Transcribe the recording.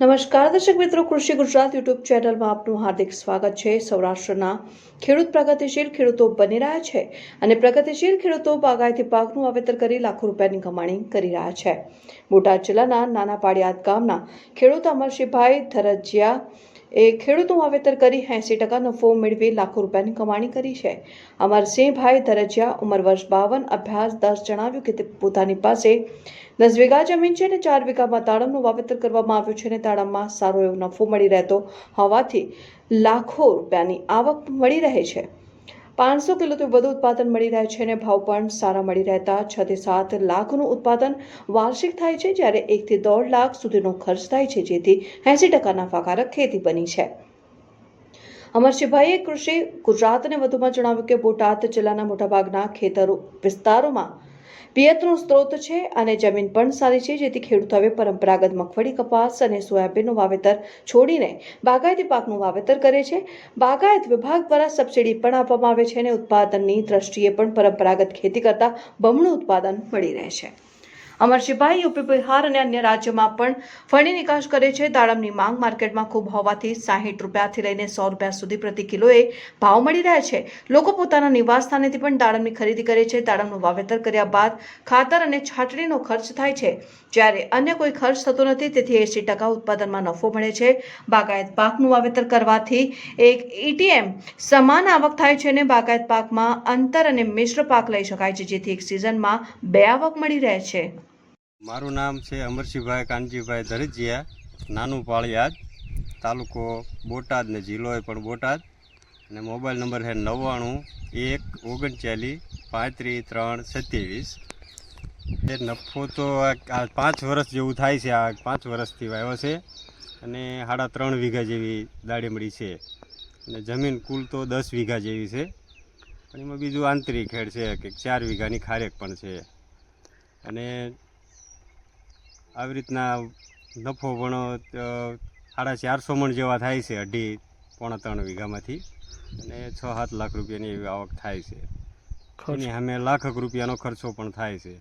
નમસ્કાર, દર્શક મિત્રો, કૃષિ ગુજરાત યુટ્યુબ ચેનલમાં આપનું હાર્દિક સ્વાગત છે. સૌરાષ્ટ્રના ખેડૂત પ્રગતિશીલ ખેડૂતો બની રહ્યા છે અને પ્રગતિશીલ ખેડૂતો બાગાયતી પાકનું વાવેતર કરી લાખો રૂપિયાની કમાણી કરી રહ્યા છે. બોટાદ જિલ્લાના નાના પાડિયાદ ગામના ખેડૂત અમરશીભાઈ ધરજીયા એ ખેડૂતનું વાવેતર કરી એંસી ટકા નફો મેળવી લાખો રૂપિયાની કમાણી કરી છે. અમરસિંહભાઈ ધરજિયા, ઉંમર વર્ષ બાવન, અભ્યાસ દસ જણાવ્યું કે તે પોતાની પાસે દસ વીઘા જમીન છે અને ચાર વીઘામાં તાળમનું વાવેતર કરવામાં આવ્યું છે અને તાળમમાં સારો એવો નફો મળી રહેતો હોવાથી લાખો રૂપિયાની આવક મળી રહે છે. પાંચસો કિલોથી વધુ ઉત્પાદન મળી રહે છે અને ભાવ પણ સારા મળી રહેતા છ થી સાત લાખનું ઉત્પાદન વાર્ષિક થાય છે જ્યારે એકથી દોઢ લાખ સુધીનો ખર્ચ થાય છે, જેથી એંસી ટકા નફાકારક ખેતી બની છે. અમરસિંહભાઈએ કૃષિ ગુજરાતને વધુમાં જણાવ્યું કે બોટાદ જિલ્લાના મોટાભાગના ખેતરો વિસ્તારોમાં પિયતનો સ્ત્રોત છે અને જમીન પણ સારી છે, જેથી ખેડૂત હવે પરંપરાગત મગફળી, કપાસ અને સોયાબીનનું વાવેતર છોડીને બાગાયતી પાકનું વાવેતર કરે છે. બાગાયત વિભાગ દ્વારા સબસિડી પણ આપવામાં આવે છે અને ઉત્પાદનની દ્રષ્ટિએ પણ પરંપરાગત ખેતી કરતાં બમણું ઉત્પાદન મળી રહે છે. અમરશીભાઈ યુપી બિહાર અને અન્ય રાજ્યોમાં પણ ફળની નિકાસ કરે છે. દાડમની માંગ માર્કેટમાં ખૂબ હોવાથી સાહીઠ રૂપિયાથી લઈને સો રૂપિયા સુધી પ્રતિ કિલોએ ભાવ મળી રહ્યા છે. લોકો પોતાના નિવાસ સ્થાનેથી પણ દાડમની ખરીદી કરે છે. દાડમનું વાવેતર કર્યા બાદ ખાતર અને છાટણીનો ખર્ચ થાય છે. જ્યારે અન્ય કોઈ ખર્ચ થતો નથી, તેથી એંસી ટકા ઉત્પાદનમાં નફો મળે છે. બાગાયત પાકનું વાવેતર કરવાથી એક એટીએમ સમાન આવક થાય છે અને બાગાયત પાકમાં અંતર અને મિશ્ર પાક લઈ શકાય છે, જેથી એક સિઝનમાં બે આવક મળી રહે છે. મારું નામ છે અમરસિંહભાઈ કાનજીભાઈ ધરજીયા, નાનું પાળિયાદ, તાલુકો બોટાદ ને જિલ્લો પણ બોટાદ. અને મોબાઈલ નંબર છે નવ્વાણું, એક, ઓગણચાલીસ, પાંત્રીસ, ત્રણ, સત્યાવીસ. એ નફો તો આ પાંચ વર્ષ જેવું થાય છે, આ પાંચ વર્ષથી વાવ્યો છે. અને સાડા ત્રણ વીઘા જેવી દાડેમડી છે. અને જમીન કુલ તો દસ વીઘા જેવી છે. પણ એમાં બીજું આંતરિક ખેડ છે કે ચાર વીઘાની ખારેક પણ છે. અને આવી રીતના નફો પણ સાડા ચારસો મણ જેવા થાય છે અઢી પોણા ત્રણ વીઘામાંથી. અને છ સાત લાખ રૂપિયાની એવી આવક થાય છે. એની સામે લાખક રૂપિયાનો ખર્ચો પણ થાય છે.